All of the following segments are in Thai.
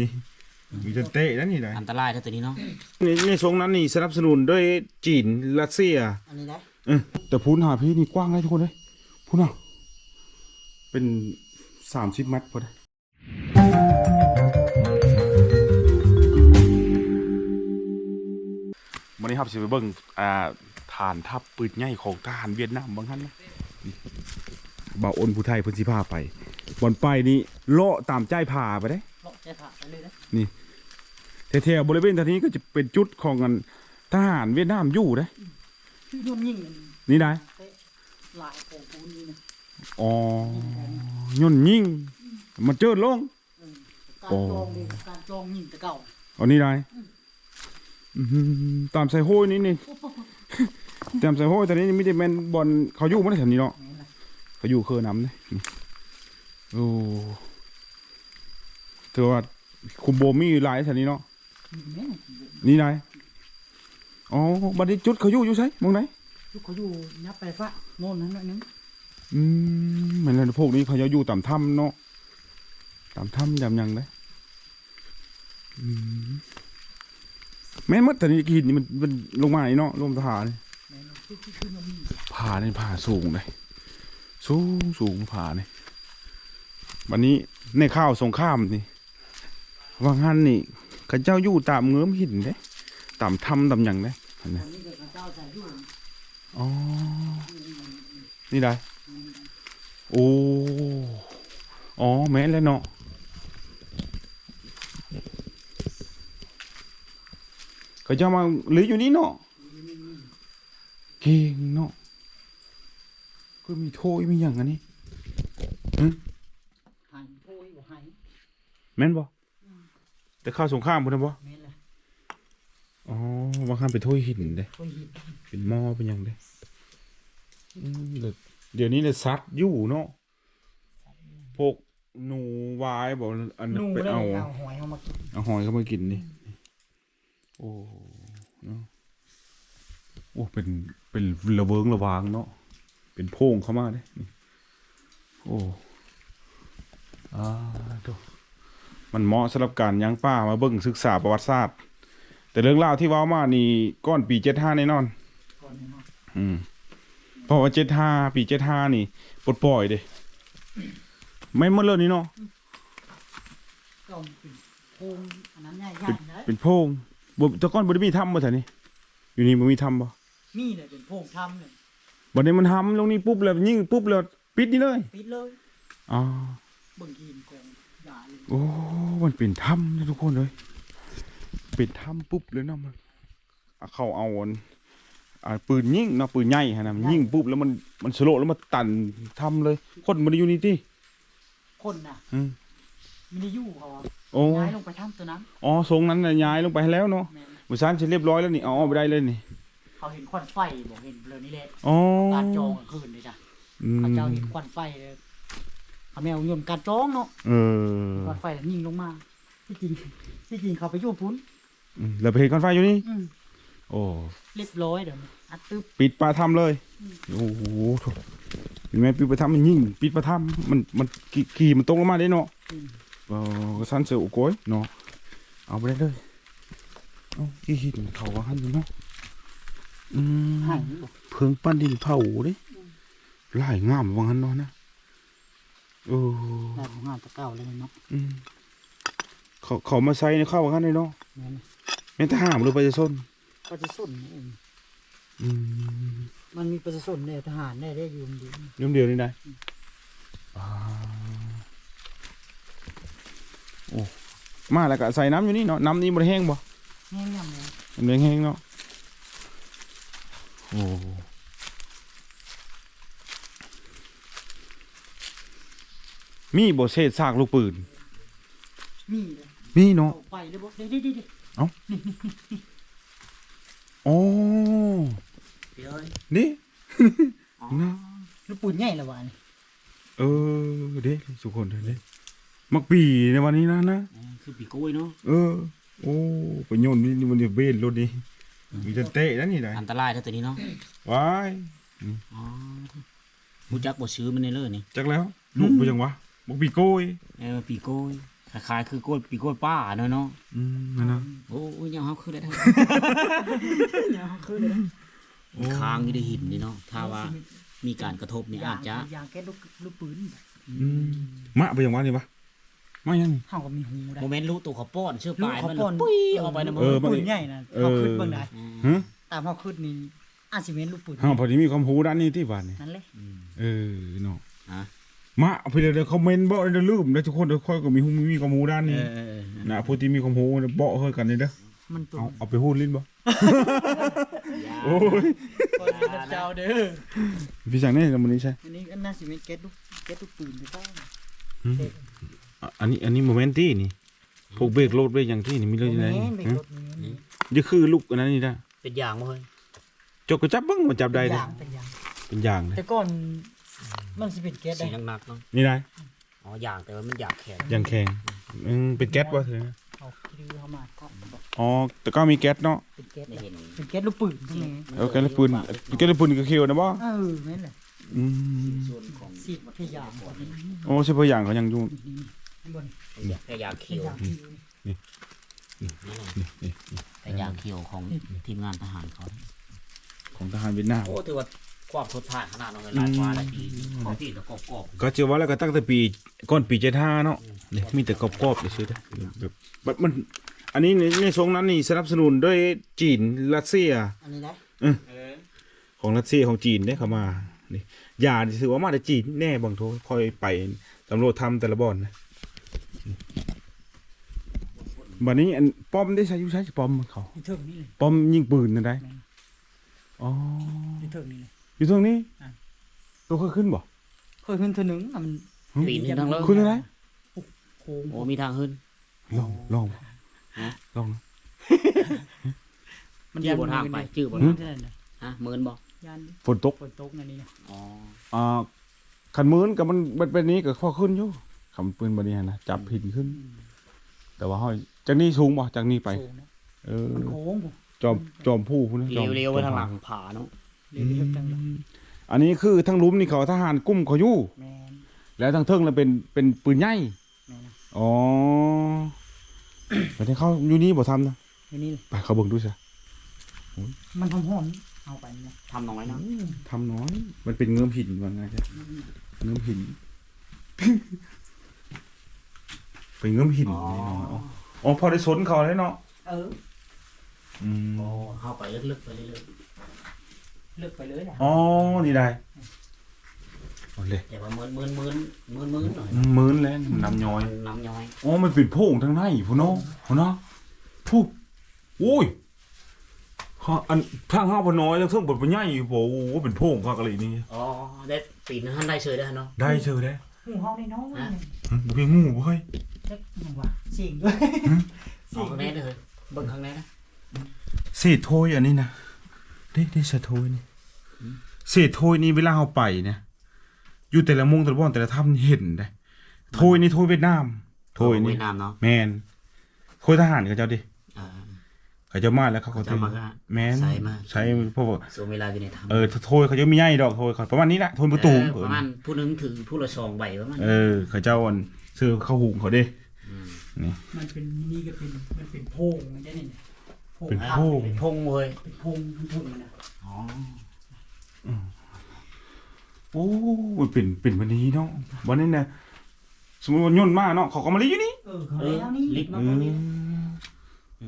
นี้มีแต่เตะนั่นนี่ได้อันตรายถ้าตัวนี้เนาะในในทรงนั้นนี่สนับสนุนด้วยจีนรัสเซียอันนี้ได้เออแต่พูนหาพี่นี่กว้างเลยทุกคนเลยพูนอะเป็นสามสิบเมตรพอได้วันนี้ครับสิไปเบิ่งอ่าฐานทัพปืนใหญ่ของทหารเวียดนามบางท่านนะนี่บ่าวอ้นผู้ไทยเพิ่นสิพาไปบอนไปนี่เลาะตามใจผาไปได้ เลาะใจผ่าไปเลยนะนี่แถวๆบริเวณทางนี้ก็จะเป็นจุดของกันทหารเวียดนามอยู่นะชื่อยุ่นยิ่งนี่ได้เตะลายของปูนนี่นะอ๋อย่นยิ่งมันเจิดลงการจองดีการจองยิ่งแต่เก่าอันนี้ได้อื้อหือตามใส่โห้ยนี่นี่ตามใส่โห้ยตอนนี้ไมแต่ได้แมนบอลเขาอยู่ไม่ได้แถวนี้เนาะนี่แหละเขาอยู่เคอน้ำนี่นี่โอ้ ถือว่าคุมโบมีหลายแถวนี้เนาะนี่แม่งนี่ได้อ๋อบัดนี้จุดเขาอยู่อยู่ใช่มองไหนลูกเขาอยู่ยับไปฟ้าโน่นนั้นหน่อยนึงอืมเหมือนกันพวกนี้เขาจะอยู่ตามถ้ำเนาะตามถ้ำยำยังเลยอืมแม่นมัดแต่นี่กินนี่มันมันลงมานี่เนาะลมทหารนี่แม่งคือคือคือมันมีผานี่ผาสูงเลยสูงสูงผานี่วันนี้ในข้าวสงครามนี่ ว่างั้นนี่เข้าเจ้าอยู่ตามเงื้อมหินเด้ตามถ้ำตามหยังเด้อันนี้อันนี้ก็เจ้าใส่ยุ่นอ๋อ นี่ได้ โอ้ อ๋อ แม่นแล้วเนาะเขาจะมาหรืออยู่นี่เนาะเก่งเนาะก็มีโทยมีอย่างอันนี้หายโพยบ่หายแม่นบ่ แต่ข้าวสงครามพุ่นนะบ่แม่นเลยอ๋อบางครั้งเป็นโทยหินเด้โพยหินเป็นหม้อเป็นหยังเด้อืมเดี๋ยวเดี๋ยวนี้เนี่ยซัดอยู่เนาะพวกหนูวายบอกอันนูไปเลยเอา เอาหอยเอามากินเอาหอยเข้ามากินนี่ โอ้เนาะโอ้ เป็น เป็นระเวิงระวางเนาะ เป็นโพรงเข้ามาเด้นี่โอ้อาดู มันเหมาะสำหรับการยังป้ามาเบิ่งศึกษาประวัติศาสตร์ แต่เรื่องราวที่เว้ามานี่ก้อนปีเจ็ดห้าแน่นอน ก่อนเนาะอืมเพราะว่าเจ็ดห้าปีเจ็ดห้านี่ปลดปล่อยเด้ไม่หมดเลยนี่เนาะก็เป็นโพงอันนั้นใหญ่เป็นๆนะเป็นโพรงบ่แตะก้อนบ่ได้มีถ้ำบ่แถวนี้ อยู่นี่บ่มีถ้ำบ่มีเนี่ยเป็นโพงทำเนี่ยบัดนี้มันทำลงนี่ปุ๊บแล้วยิงปุ๊บแล้วปิดนี่เลย ปิดเลยอ๋อ เบิ่งกินกองยาเลย โอ้ มันเป็นถ้ำนะทุกคนเลย เป็นถ้ำปุ๊บเลยเนาะมันเอาเขาเอาอันอ่าปืนยิงเนาะปืนใหญ่ฮะนะมันยิงปุ๊บแล้วมันมันสโลว์แล้วมันตันถ้ำเลย คนมันอยู่นี่ที่คนน่ะอืมไม่ได้อยู่เขาอะโอ้ย้ายลงไปถ้ำตัวนั้น อ๋อทรงนั้นน่ะย้ายลงไปให้แล้วเนาะแม่นมือซานเสร็จเรียบร้อยแล้วนี่เอาออกไปได้เลยนี่ เขาเห็นควันไฟบอกเห็นเบลอนี่แหละอ๋อ การจองกลางคืนเลยจ้ะอืม เขาเจ้าเห็นควันไฟเลย เขาแมวยนต์การจองเนาะเออควันไฟแล้วยิงลงมาที่จริงที่จริงเขาไปอยู่พุ้นอืมแล้วไปเห็นควันไฟอยู่นี่ อืมโอ้ เรียบร้อยเดี๋ยวนี้อัดตึ๊บ ปิดปลาถ้ำเลย โอ้โหโถ่เห็นไหมปิดปลาถ้ำมันยิ่ง ปิดปลาถ้ำมันมันขี่ขี่มันตกลงมาได้เนาะอืม เออสันเสืออุโกยเนาะ เอาไปได้เลย เอาอีหินเขาว่าหันอยู่เนาะ อืม หายบอกเพิงปั้นดินเผาเด้ลายงามว่างั้นเนาะนะ โอ้ได้ของงานตะเก้าเลยเนาะอืมเขาเขามาใส่ในข้าวว่างั้นเลยเนาะแม่นแม่นทหารหรือประชาชนประชาชนนี่เองอืมมันมีประชาชนเนี่ยทหารได้ได้อยู่ดีเรื่องเดียวนี่นะอ่าโอ้มาแล้วก็ใส่น้ำอยู่นี่เนาะน้ำนี่มันแห้งบ่ แง่ยำเลย มันแห้งๆเนาะ โอ้ มีบ่เศษซากลูกปืน มีเลยมีเนาะ เอาไปเลยบอกเดี๋ยวเดี๋ยวเดี๋ยวโอ้เดี๋ยวเลยนี่ อ๋อนะลูกปืนใหญ่ละวะนี่เออ เด้ทุกคนเด้มักปีในวันนี้นะนะอ๋อคือปีโก้ยเนาะเออ โอ้ไปโยนนี่มันเดี๋ยวเบนรถนี่มีแต่เตะนั่นนี่ได้อันตรายถ้าตัวนี้เนาะว้าย อ๋อรู้จักบ่ซื้อมันในเลยนี่จักแล้วลูกไปจังวะ บักปีโก้ยเออปีโก้ยคล้ายๆคือกล้วยปีกล้วยป้าเนาะเนาะอืมนั่นนะโอ้ยยังเฮาขึ้นได้ทั้งยังเฮาขึ้นได้ค้างอยู่ในหินนี่เนาะถ้าว่ามีการกระทบนี่อาจจะยางแก๊สลูกลูกปืนอืมมะไปอย่างว่านี่ปะมายังนี่เฮาก็มีหูได้โมเมนต์รู้ตัวเขาป้อนเชื่อปลายลูกเขามันป้อนปุ้ยออกไปนะมึเองอปืนใหญ่นะเออเฮาขึ้นเบิ่งได้ฮะตามเฮาขึ้นนี่อาจสิแม่นลูกปืนเฮาพอดีมีความรู้ด้านนี้ที่บ้านนี่นั่นเลยเออเนาะฮะ มาเอาไปเลยเดี๋ยวคอมเมนต์บอกเดี๋ยวลืมแล้วทุกคนเดี๋ยวค่อยก็มีหูมีความรู้ด้านเอนี้อเออเออนะผู้ที่มีความรู้บอกเฮ้ยกันนี่เด้อมันตัวเอาเอาไปพูดลิ้นบ่โอ้ยคนเป็นเจ้าเด้อพี่จังนี่กับมันนี้ใช่อันนี้อันน่าสิแม่นแก๊สลูกแก๊สลูกปืนหรือเปล่าอะอันนี้อันนี้โมเมนต์ที่นี่พวกเบรกรถเบรกอย่างที่นี่มีเลยยังไงแม่นไปฮะรถนี่นี่คือลูกอันนั้นนี่นะเป็นอย่างบ่เฮ้ยจกกระจับเบ้างมันจับได้เป็นเลยยางเป็นยางเป็นอย่างเลยแต่ก่อน มันสิเป็นแก๊สสีได้หนักๆเนาะนี่ได้อ๋ออย่างแต่ว่ามันอยากแข็งอย่างแข็งอืมเป็นแก๊สป่ะเธอเอาคิดดูเข้ามาก็บอกอ๋อแต่ก็มีแก๊สเนาะเป็นแก๊สได้ได้เห็นเป็นแก๊สลูกปืนใช่ไหมเออแก๊สลูกปืนแก๊สลูกปืนก็เคียวนะบ่เออแม่นแหละอืมส่วนของสิบพยายามก่อนนี่โอ้ใช่เพราะอย่างเขายังอยู่ข้างบนแต่ยาพเขียยายวยามที่แต่ยาเขียวของทีมงานทหารเขาของทหารเวียดนามโอ้ถือว่า ความทดทานขนาดนั้นเลยหลายกว่าหลายปีของที่แล้วก็กรอบก็เชื่อว่าแล้วก็ตั้งแต่ปีก่อนปีเจ็ดห้าเนาะเนี่ยมีแต่กรอบๆเลยซื้อได้แบบแบบมัน อันนี้ในในทรงนั้นนี่สนับสนุนด้วยจีนรัสเซีย อันนี้นะของรัสเซียของจีนได้เข้ามานี่ยานี่ถือว่ามาจากจีนแน่บางโทคอยไปตำรวจทำแต่ละบ่อนนะบัดนี้อันป้อมได้ใช้อยุใช้ป้อมเขาอยู่เทิงนี่เลยป้อมยิงปืนนั่นได้อ๋ออยู่เทิงนี่เลย อยู่ตรงนี้อะตัวเคยขึ้นบ่เคยขึ้นเทอนึงอะมันปีนทั้งเลิกขึ้นอะไรโค้งโอ้มีทางขึ้นลองลองฮะลองนะมันจื้อบนทางไปจื้อบนมัทานงนั่นน่ะฮะหมื่นบ่ยานฝนตกฝนตกนั่นนี่นะอ๋ออ่าขันมืนกับมันมันเป็นนี้ก็ข้อขึ้นอยู่คำปืนบันนี้นะจับผิดขึ้น แต่ว่าห้อยจากนี้สูงบ่จากนี้ไปโค้งนะเออมันโค้งบ่จอมจอมผู้พุ่นนะจอมเลี้ยวๆไปจอมทางหลังผาเนาะ เรียบๆจังเลยอันนี้คือทั้งหลุมนี่เขาทหารกุ้มเขาอยู่แมนแล้วทั้งเทิงแล้วเป็นเป็นปืนใหญ่แมนนะอ๋อแต่ที่เขาอยู่นี่บ่ทำนะอยู่นี่เลยไปเขาเบิ่งดูสิมันหอมๆเอาไปเนี่ยทำน้อยนะ ทำน้อย มันเป็นเงื่อมหินว่าไงจ้ะเงื่อมหิน เป็นเงื่อมหินอ๋อ นี่เนาะอ๋อพอได้สนเขาเลยเนาะเอออืม โอ้เข้าไปลึกๆไปเรื่อย เลือกไปเลยอะอ๋อนี่ได้เอาเลยๆแต่ว่าหมื่นหมื่นหมื่นหมื่นหมื่นหน่อยมืนแล้วน้ำย้อยน้ำย้อยอ๋อมันเป็นโพรงทางในพุ่นเนาะพุ่นเนาะทุบโอ้ยฮะอันทางห้าพน้อยแล้วเครื่องบดปใหญ่อยู่โอ้โหเป็นโพรงคักอะไรนี่อ๋อได้ปีนท่านได้เฉยได้เนาะได้เชิญได้หูห้องในน้องเนี่ยฮะบ่เป็นงูบ่เฮ้ยเล็กหนูว่ะเสียงด้วยเอาเสียงข้างในเลยเบิ่งข้างในนะเศษโทยอันนี้นะนี่นี่เศษโทยนี่ เศษโทยนี่เวลาเราไปเนี่ยอยู่แต่ละมุงแต่ละบ่อนแต่ละถ้ำนี่เห็นได้โทยนี่โทยเวียดนามโทยนี่เวียดนามเนาะแมนโทยทหารเขาเจ้าดิอ่าเขาเจ้ามาแล้วเขาก็เขาจะมาก็แมนใส่มาใช้เพราะว่าส่วนเวลาอยู่ในถ้ำเออโทยเขาจะมีใหญ่ดอกโทยเขาประมาณนี้แหละโทยประตูเออประมาณผู้หนึงถือผู้ละสองใบประมาณเออเขาเจ้าอันซื้อข้าวหุงเขาเด้มมันเป็นนี่ก็เป็นมันเป็นโพงมันได้เนี่ยโพงเป็นอัโพพงเป็นพงเว้ยเป็นโพงเป็นโพงมันนะอ๋อ โอ้มันเป็นเป็นวันนี้เนาะวันนี้นะสมมติว่าย่นมากเนาะเขาก็มาเลี้ยอยู่นี่เออเขาเออแล้วนี่ลิฟต์เอเนาะอ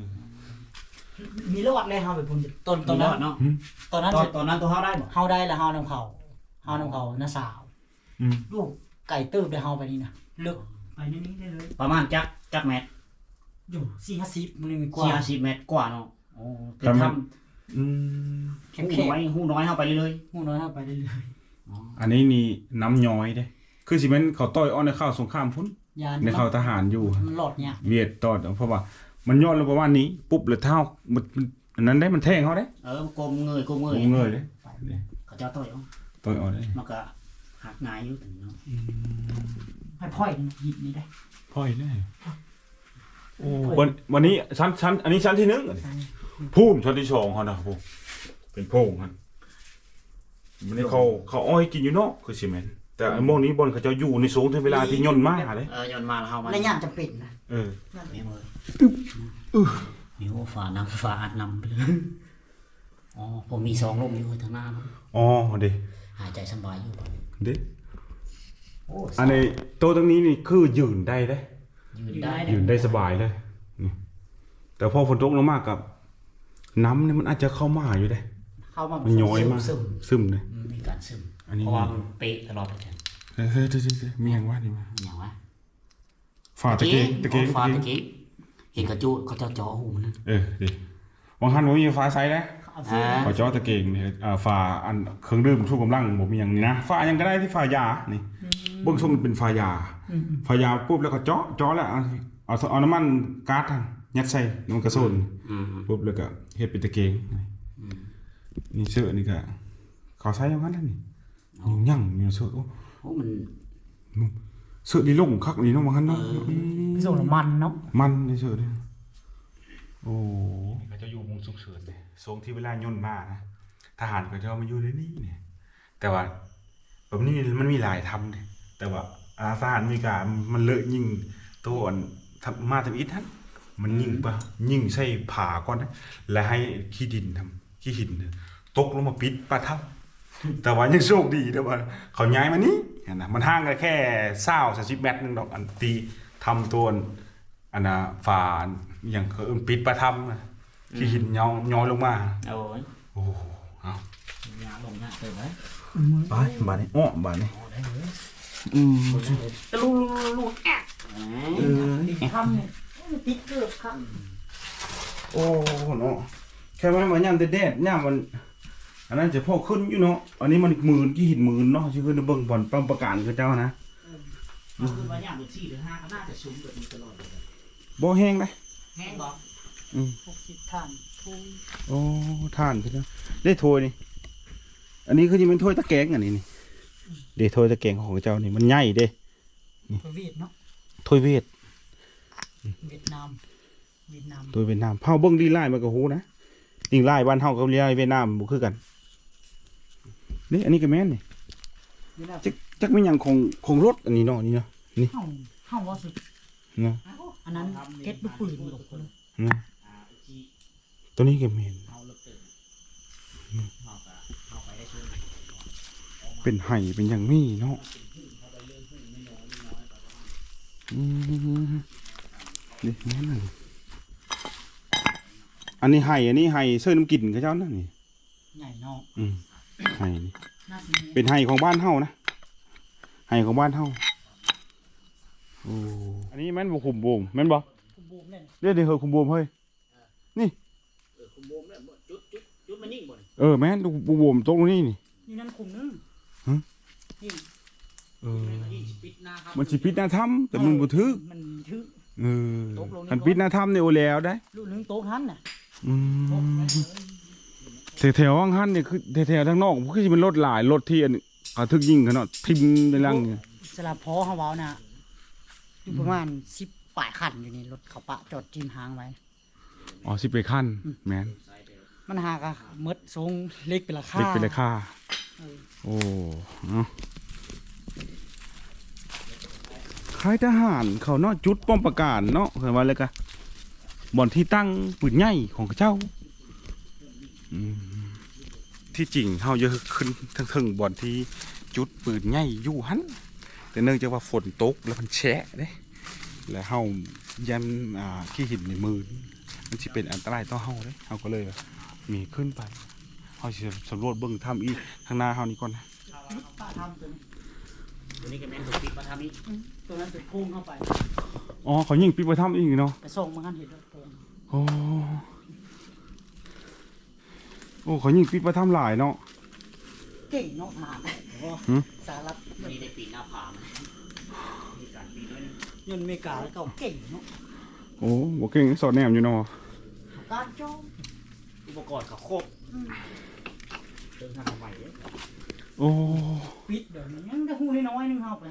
มีรอดเลยเฮาไปพุ่นตอนตตออนนนั้นั้นนเนาะตอนนั้นตอนตอนนั้นตัวเฮาได้บ่เฮาได้แล้วเฮานำเขาเฮานำเขาน้าสาว อืมลูกไก่เติบได้เฮาไปนี่นะเลือกไปนี่นี่ได้เลยประมาณจักจักแมตรอยู่สี่ห้าสิบมันเลยมีกว่าสี่ห้าสิบเมตรกว่าเนาะโอ้เป็นประมาถ้ณ อืมำแค่หูแค่น้อยหูน้อยเข้าไปเรื่อยหูน้อยเฮาไปเรื่อยๆอ๋ออันนี้นี่น้ำย้อยเด้ คือสิแม่นเขาต่อยอ้อนในข้าวสงครามพุ่นๆยานในข้าวทหารอยู่ มันหลอดเนี่ยเวียดตอดเพราะว่า มันย้อนลงประมาณนี้ ปุ๊บแล้วเท้ามันมันอันนั้นได้มันแทงเขาได้เออกลมเงยกลมเงยผมเงยเลยเขาจะต่อยเอาต่อยอ้อนได้มันก็หักหงายอยู่ถึงเนาะให้พ่อยหยิบนี่ได้พ่อยได้โอ้วันวันนี้ชั้นชั้นอันนี้ชั้นที่หนึ่ง ภูมิชั้นที่สองเขานะครับผมเป็นโพรงครับวันนี้เขาเขาอ้อยกินอยู่เนอกคือสิแม่นแต่ไอ้โมงนี้บนเขาจะอยู่ในสูงถึงเวลาที่ย่นมากเลยเออยนต์มาแล้วเฮามาในยามจำเป็นนะเออมีมือมีโอ้ฝานำฝาอัดนำไปเลยอ๋อผมมีสองลมอยู่ทางหน้าเนาะอ๋อเด้หายใจสบายอยู่บ่เด้โอ้อันนี้โต๊ะตรงนี้นี่คือยืนได้เด้ยืนได้ยืนได้สบายเลยนี่แต่พอฝนตกลงมากกับ น้ำเนี่ยมันอาจจะเข้ามาอยู่เด้ เข้ามามันย้อยมากซึมซึมเลย มีการซึมอันนี้ เพราะว่ามันเป๊ะตลอดเลยเฮ้ยเฮ้ยเฮ้ยเฮ้ยเฮ้ยมีอย่างว่านี่มาอย่างวะฝาตะเกียงตะเกียงฟ้าตะตะเกียงกี้เห็นกระจุเขาเจ้าจอหูมันนั่นเออดิวางหันผมมีฟ้าไซส์นะเอาซื้ออ่าขอจอตะเกียงเนี่ยอ่าฝาอันเครื่องดื่มชูกำลังผมมีอย่างนี้นะฝายังก็ได้ที่ฝายานี่เบื้องต้นมันเป็นฝายาฝายาปุ๊บแล้วก็เจาะเจาะแล้วเอาเอาเอาน้ำมันก๊าซทัน ยัดใส่น้ำมันกระสุนอืมปุ๊บแล้วก็เฮ็ดเป็นตะเกียงนี่เสื้อนี่ก็เขาใช้อย่างนั้นแหละนี่ยังยังนี่เสื้อโอ้โอ้มันเสื้อดีลงคักนี่เนาะบางคันเนาะมไปส่งน้ำมันเนาะมันในเสื้อนี่โอ้ก็จะอยู่มุงสุกเฉินเลยทรงที่เวลาย่นมานะทหารก็จะเอามาอยู่ในนี่เนี่ย แต่ว่าแบบนี้มันมีหลายทำเนี่ยแต่ว่าอาทหารอเมริกามันเลอะยิ่งตัวอ่อนทำมาทำอิฐฮะ มันยิ่งปะยิ่งใส่ผ่าก่อนนะแล้วให้ขี้ดินทำขี้หินเนี่ยตกลงมาปิดปลาเท่าแต่ว่ายังโชคดีแต่ว่า เขาย้ายมานี่เห็นนะมันห่างกันแค่เศร้าสสิบเมตรหนึงดอกอันตีทำตัวอันน่ะฝาอย่างเขาเอิ้นปิดประทำน่ะที่หินย้อยย้อยลงมาโอ้ยโอ้โหเอายาลงหน้าเติมไหมไปบาดนี้อ้อบาดนี้โอ้ได้เลยอืมตะลุลุลุลุแอะเออทำเนี่ย ติ๊กเกอร์ครับโอ้เนาะแค่ว่ามันยามแต่แดดๆยามมัน อันนั้นจะพอขึ้นอยู่เนาะอันนี้มันหมื่นกี่หินหมื่นเนาะชื่อขึ้นเบิ่งบ่อนปั๊มประกาศคือเจ้านะเอาขึ้นมาอย่างเป็นสี่หรือห้าก็น่าจะซุ้มแบบนี้ตลอดเลยบ่แห้งเลยแห้งบ่หกสิบท่านทุยโอ้ท่านคือเนาะได้ถ้วยนี่ อันนี้คือจะเป็นถ้วยตะแกรงอันนี้นี่เด้ถ้วยตะแกรงของเจ้านี่มันใหญ่เด้เวียดเนาะถ้วยเวท เวียดนามเวียดนามถ้วยเวียดนามเฮาเบิ่งดีไลน์มันก็ฮู้นะดีไลน์บ้านเฮากับดีไลน์เวียดนามบ่คือกันนี่อันนี้ก็แม่นนี่เวียดนามจักจักเป็นหยังของของรถอันนี้เนาะอันนี่เนาะเฮาเฮาว่าสิเนาะอันนั้นเก็ตลูกปืนหลบเลยเนาะตัวนี้ก็แม่นเอาเลิกเติมเอาไปเอาไปได้ช่วยเป็นไห้เป็นหยังมีเนาะอืม นี่แม่นนั่นอันนี้ไห้อันนี้ไห้เสื้อน้ำกินเขาเจ้านั่นนี่ใหญ่เนาะอืมไห้นี่น่าสิเป็นไห้ของบ้านเฮานะไห้ของบ้านเฮาโอ้อันนี้แม่นบ่คุมโบมแม่นบ่ผมบูมเล่นเรียกได้เหอะคุมโบมเฮ้ยเออคุณโบมเนี่ยจุดจุดจุดมันนิ่งบ่เนี่ยเออแม่นดูคุมโบมตรงนี้นี่นี่นั่นคุมนึงฮะนี่เออนี่ปิดหน้าครับมันสิปิดหน้าถ้ำแต่มันบ่ถึกมันทึก เออตกลงนี่คันปิดหน้าถ้ำนี่โอแล้วได้ลูกนึงโต๊ะทันน่ะอืมแถวๆห้างหันเนี่ยคือแถวๆทางนอกคือสิเป็นรถหลายรถที่อันเขาทึกยิงเขาเนาะทิ่มในลังเนี่ยสลับพอเฮาเว้าน่ะอยู่ประมาณ10ปลายคันอยู่นี่รถเขาปะจอดจิ้มหางไว้ อ๋อสิไปขั้นแม่นมันหากะหมดทรงเล็กเป็นราคาเล็กเป็นราคาเออโอ้เนาะ ค่ายทหารเขาเนาะจุดป้อมประกาศเนาะเห็นว่าเลยกะบ่อนที่ตั้งปืนใหญ่ของเจ้าที่จริงเฮาเยอะขึ้นทั้งถึงบ่อนที่จุดปืนใหญ่อยู่หันแต่เนื่องจากว่าฝนตกแล้วมันแฉะเด้แล้วเฮายันขี้หินในมือมันสิเป็นอันตรายต่อเฮาเด้เฮาก็เลยมีขึ้นไปเฮาสิสำรวจเบิ่งถ้ำอีกทางหน้าเฮานี่ก่อนนะ ตัวนี้ตัวนี้ก็แม่นถูกปิดมาทำอีกตัวนั้นเป็นพุ่งเข้าไป อ๋อเขายิงปิดไปถ้ำอีกเนาะไปส่งมันกันเห็นแล้วตรงโอ้โอ้เขายิงปิดไปถ้ำหลายเนาะ เก่งเนาะหานหืม สารัฐตัวนี้ได้ปีนหน้าผามันมีการปีนด้วยนะยนต์อเมริกาแล้วก็เก่งเนาะโอ้บ่เก่งสอดแนมอยู่เนาะการโจ้อุปกรณ์เขาครบเติมทางใหม่เลย โอ้ปิดเดี๋ยวนี้ยังจะหูน้อยๆนึงเข้าไป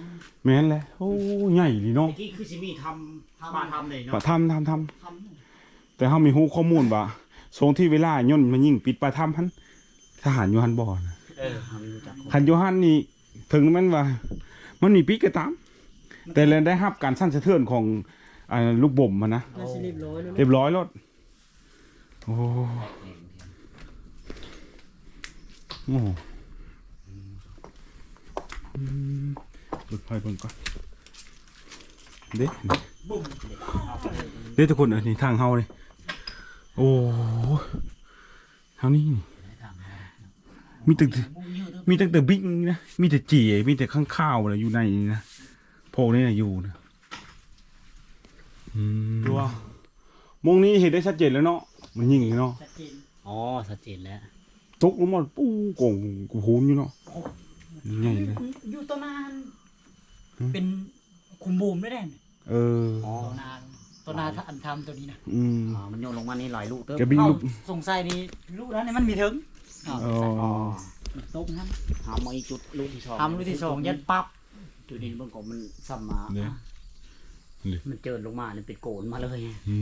แม่นแหละโอ้ใหญ่ดีเนาะเมื่อกี้คือสิมีทำมาทำเลยปะเนาะถ้ำทำทำทำแต่เฮามีฮู้ข้อมูลว่าทรงที่เวลาย่นมันยิงปิดปลาถ้ำหันทหารอยู่หันบ่อนะเออทำรู้จักครบคันอยู่หันนี่ถึงแมันว่า มันมีปีกก็ตาม แต่แล้วได้รับการสั่นสะเทือนของอ่าลูกบ่มมันนะน่าสิเรียบร้อยแล้วเรียบร้อยแล้วโอ้โอ้อืม เปิดไฟเบิ่งก่อนเด็กเด็กทุกคนเอันนี้ทางเฮาเลยโอ้เฮานี่นี่มีแต่มีตั้งแต่บิ๊กนะ มีแต่จีมีแต่ข้างข้าวอะไรอยู่ในนี้นะพวกนี้นะอยู่นะอืมดูว่ามงนี้เห็นได้ชัดเจนแล้วเนาะ มันยิงเนาะ ชัดเจน อ๋อ ชัดเจนแล้วตกลงมาปู้โก่งกูหูนอยู่เนาะ ใหญ่เลยอยู่ต้นนาน เป็นคุมบูมได้แน่เอออ๋อต้นนานต้นนานถ้าอันทำตัวนี้นะอืมอ๋อมันโยนลงมานี่หลายลูกเติมแกบินลูกเอาสงสัยนี่ลูกนั้นนี่มันมีถึงอ้าวอ๋ออ๋อตกนั้นทำมาอีกจุดลูกที่สองทำลูกที่สองยันปั๊บจุดนี้เบิ่งของมันซ้ำมาเนี่ยมันเจิดลงมาเนี่ยเป็นโกนมาเลยอื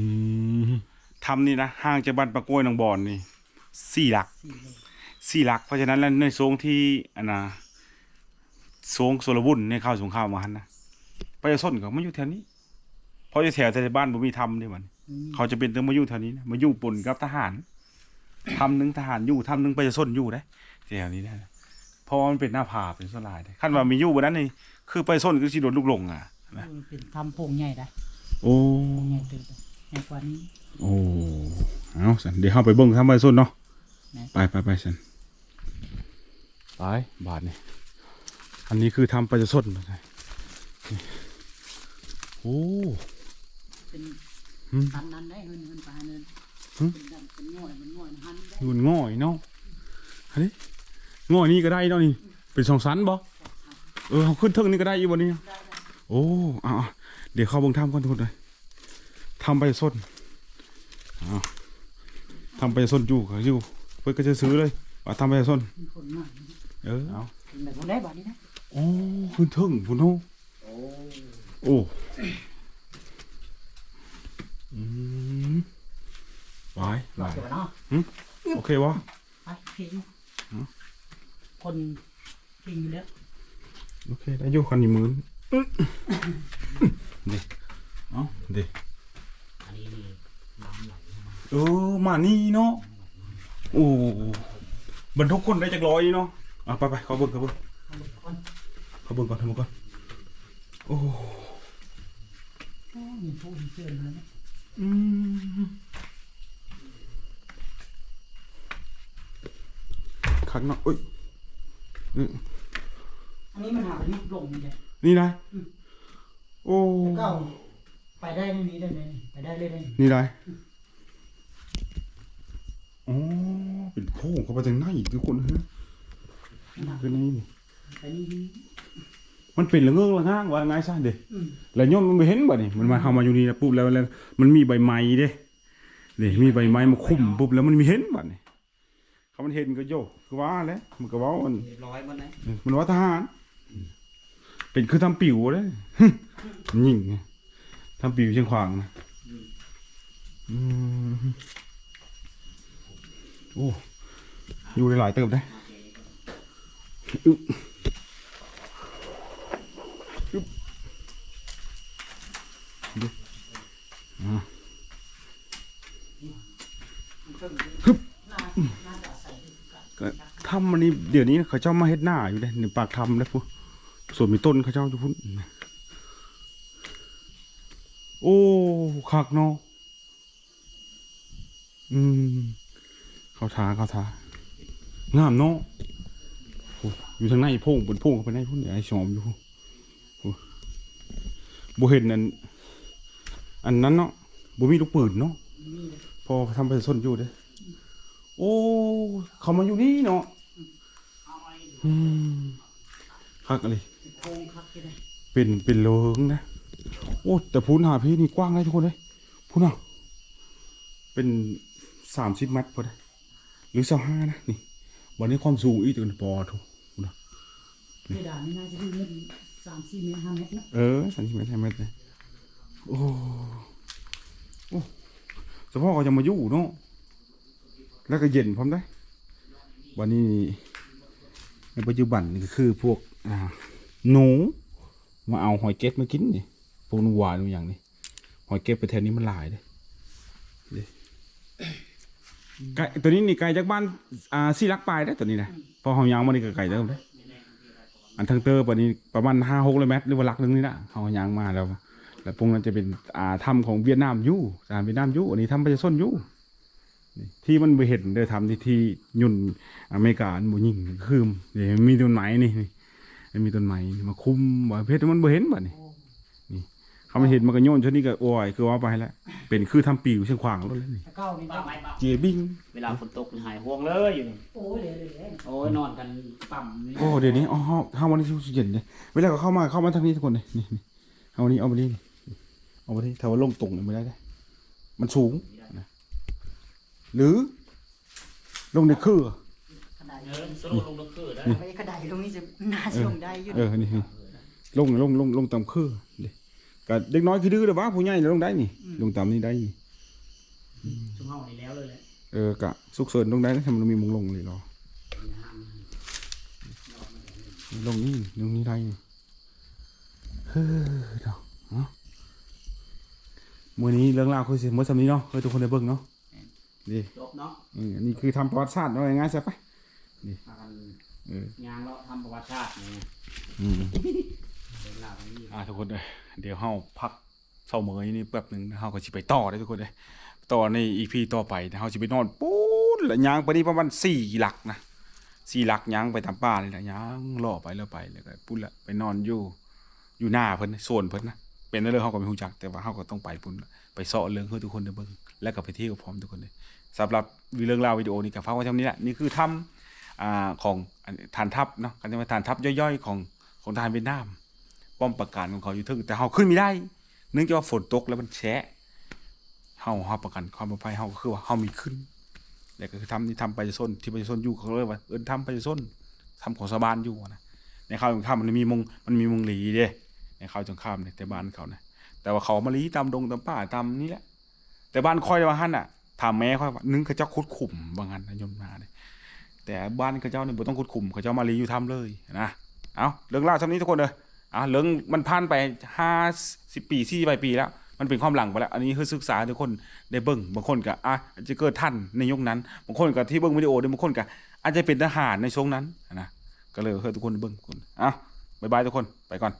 มทำนี่นะห่างจากบ้านปะกล้วยหนองบอนนี่สี่หลักสี่เลยสี่หลัก เพราะฉะนั้นแล้วในโซงที่อันนะ โซงโซลบุญในข้าวสงครามมาหันนะไประชาชนเขามาอยู่แถวนี้เพราะจะแถวแต่บ้านบ่มีทำนี่มันอืมเขาจะเป็นต้องมาอยู่แถวนี้นะมาอยู่ปนกับทหารทำหนึ่งทหารอยู่ทำหนึ่งประชาชนอยู่ได้แถวนี้ได้นะเพราะว่ามันเป็นหน้าผาเป็นส่วนหลายได้ขั้นว่ามีอยู่บนนั้นนี่คือประชาชนคือสิโดนลูกหลงอะนะเออเป็นทำโพงใหญ่ได้โอ้โพงใหญ่ตื่นใหญ่กว่านี้โอ้เอาสันเดี๋ยวเข้าไปเบิ่งทำประชาชนเนาะไหนไปไปไปสันไปบาทนี่ อันนี้คือทำประชาชนไปนี่โอ้เป็นหืมตันนั้นได้เงินเงินปลาเงินหืมเป็นดันเป็นง่อยมันง่อยมันหันได้มันง่อยเนาะอันนี้ง่อยนี่ก็ได้เนาะนี่เป็นสองสันบ่เออเอาขึ้นเทิงนี่ก็ได้อยู่บนนี้โอ้เอาเอาเดี๋ยวเข้าเบิ่งทำก่อนทุกคนเลยทำไปส้นเอาทำไปส้นอยู่เขาอยู่เพื่อนก็จะซื้อเลยว่าทำไปส้นมีคนง่อยเออเอาเป็นแบบคนได้บ้านนี้นะ โอ้ขึ้นเทิงพุ่นโอ้โอ้อืมไหวไหวเดี๋ยวเนาะโอเควะไปเพลงหืมคนเพลงอยู่แล้วโอเคได้อยู่คันนี้หมืนเด็เอาเด็อันนี้นี่น้ำไหลเออมานี่เนาะโอ้บรรทุกคนได้จากร้อยเนาะอะไปไปเขาเบิ่งเขาเบิ่ง เอาหมดคน เขาบิ่งก่อนทำก่อนโอ้โอ้มีผู้เชื่อมาเนี่ยอืมขักเนาะเอ้ยนี่อันนี้มันหายุบลงนี่เลยนี่นายโอ้แต่ก็ไปได้ในนี้ได้เลยไปได้เลยได้นี่นายอ๋อเป็นโค้งเข้าไปทางในอีกทุกคนฮะคือนี่ไปนี่ มันเป็นละเงืองละง่างว่าไงซะเด็อืมแล้วย่อมมันไม่เห็นบ่นี่มันมาเข้ามาอยู่นี่นะปุ๊บแล้วแล้วมันมีใบไม้เด้เด้มีใบไม้มาคุ้มปุ๊บแล้วมันมีเห็นบ่นี่เขามันเห็นก็โยคือว่าแหล้วมันก็เว้ามันเรียบร้อยหมดเลยมันว่าทหาร เป็นคือทำปิวเลยมันยิงไงทำปิวเชียงขวางนะอืมโอ้อยู่ได้หลายเติบได้อึ๊บอึ๊บดูอ่า ฮึบก็ทำมันนี่เดี๋ยวนี้เขาเจ้ามาเฮ็ดหน้าอยู่เลยในปากทำเลยพูส่วนมีต้นเขาเจ้าอยู่พุ่นโอ้คักเนาะอืมเขาทาเขาทางามเนาะโอ้อยู่ทางในโพงบนโพงเข้าไปในพุ่นเดี๋ยวไอ้ชอมอยู่พุ่นบ่เห็นอัน อันนั้นเนาะบ่มีลูกปืนเนาะพอทำไปส้นอยู่เด้อโอ้เขามาอยู่นี่เนาะอืมคักอะไรโพงคักที่ได้เป็นเป็นโลงนะโอ้แต่พูนหาพี่นี่กว้างเลยทุกคนเลยพูนอะเป็นสามสิบเมตรพอได้หรือสิบห้านะนี่วันนี้ความสูงอีกจนปอทุกพูนอะเพดานนี่น่าจะได้เงินสามสี่เมตรห้าเมตรนะเออสามสิบเมตรห้าเมตรเลย โอ้โอ้เฉพาะเขาจะมาอยู่เนาะแล้วก็เย็นพร้อมได้ วันนี้ ในปัจจุบันก็คือพวกอ่าหนู มาเอาหอยเก็บมากินดิพวกนูหวานนูอย่างนี้หอยเก็บไปแถวนี้มันหลายเลยไก่ตัวนี้นี่ไก่จากบ้านอ่าสี่ลักปลายได้ตัวนี้นะพอเฮายางมานี่ก็ไก่เดิมเลยอันทั้งเตอร์ปานนี้ประมาณห้าหกเลยเมตรหรือว่าลักหนึงนี่นะเฮายางมาแล้ว แล้วพวกนั้นจะเป็นอ่าถ้ำของเวียดนามอยู่สถานเวียดนามอยู่อันนี้ทำประชาชนอยู่นี่ที่มันไปเห็นได้ทำที่ที่ยุ่นอเมริกาอันบ่ยิงคือนี่มีต้นไม้นี่นี่มันมีต้นไม้นี่มาคุมว่าเพชรมันบ่เห็นบัดนี่นี่เขาไม่เห็นมันก็โยนชนนี้ก็โอ้ยคือว่าไปแล้วเป็นคือทำปีอยู่เชียงขวางรถแล้วนี่ตะเก้านี่ป้าไม้ป้าเจบิงเวลาฝนตกนี่หายห่วงเลยอยู่นี่โอ้ยเลยเลยเลยโอ้ยนอนกันปั่มนี่โอ้เดี๋ยวนี้อ๋อเข้ามาในช่วงเย็นเลยเวลาก็เข้ามาเข้ามาทางนี้ทุกคนเลยนี่นี่เอาอันนี้เอาไปนี่ เอาไปนี่ถ้าว่าลงตรงเนี่ยไม่ได้เลยมันสูงนะหรือลงในคือขนาดเออสโลลงลงคือได้ไอ้กระไดตรงนี้จะน่าจะลงได้อยู่เออนี่นี่ลงลงลงลงตามคือดิก็เด็กน้อยคือดื้อแต่ว่าผู้ใหญ่ลงได้นี่ ลงตามนี้ได้นี่ชุ่มเฮานี่แล้วเลยแหละเออกะสุกเสริญลงได้นะถ้ามันมีมุงลงเลยหรอลงนี่ลงนี้ได้นี่เฮ้ยเนาะเนาะ มื่อนี้เรื่องราวคือสิมื่อสำนี้เนาะเคยทุกคนได้เบิ่งเนาะดีจบเนาะอืมอันนี้คือทำประวัติศาสตร์เนาะง่ายๆใช่ปะพากันเออยางเลาะทำประวัติศาสตร์นี่อืมเรื่องราวนี้อ่าทุกคนเลยเดี๋ยวเฮาพักเช้าเมยนี่แป๊บหนึงนะเฮาก็สิไปต่อได้ทุกคนเลยต่อในอีพีต่อไปนะเฮาสิไปนอนปูนแล้วย่างไปนี่ประมาณสี่หลักนะสี่หลักย่างไปตามป่านี่แหละย่างล่อไปแล้วไปแล้วก็ปุ้นละไปนอนอยู่อยู่หน้าเพิ่นส่วนเพิ่นนะ เป็นเรื่องเฮาก็ไม่รู้จัก แต่ว่าเฮาก็ต้องไปปุ่นไปเสาะเรื่องให้ทุกคนได้เบิ่งแล้วก็ไปเที่ยวพร้อมทุกคนเลยสำหรับเรื่องราววิดีโอนี้ก็ฝาไว้เท่านี้แหละนี่คือถ้ำของฐานทัพเนาะกันจะมาฐานทัพย่อยๆ ของของทหารเวียดนาม ป้อมปราการของเขาอยู่ทึ่งแต่เฮาขึ้นไม่ได้ เนื่องจากว่าฝนตกแล้วมันแฉะเฮาเฮาประกันความปลอดภัยเฮาก็คือว่าเฮามีขึ้นแล้วก็คือทำนี่ทำไประชาชนที่ไประชาชนอยู่เขาเรียกว่าเอินทำไประชาชนทำของชาวบ้านอยู่นะในเขาตรงข้ามมันมีมงมันมีมงหลีเด้ ในเขาตรงข้ามเนี่ยแต่บ้านเขานะแต่ว่าเขามาลีตามดงตามป่าตามนี่แหละ แต่บ้านคอยว่าหั่นอะถามแม่ค่อยนึงเขาเจ้าคุดขุมบางอันนะยมมาเนี่ยแต่บ้านเขาเจ้าเนี่ยบ่ต้องคุดขุมเขาเจ้ามาลีอยู่ทำเลยนะเอาเรื่องราวทำนี้ทุกคนเลยอะเรื่องมันผ่านไปห้าสิบปีสี่สิบปีแล้วมันเป็นความหลังไปแล้ว อันนี้คือศึกษาทุกคนได้เบิ่งบางคนก็อะอาจจะเกิดทันในยุคนั้น บางคนก็ที่เบิ่งวิดีโอเนี่ยบางคนก็อาจจะเป็นทหารในช่วงนั้นนะ ก็เลยให้ทุกคนเบิ่งคนอะบายบายทุกคน ไปก่อน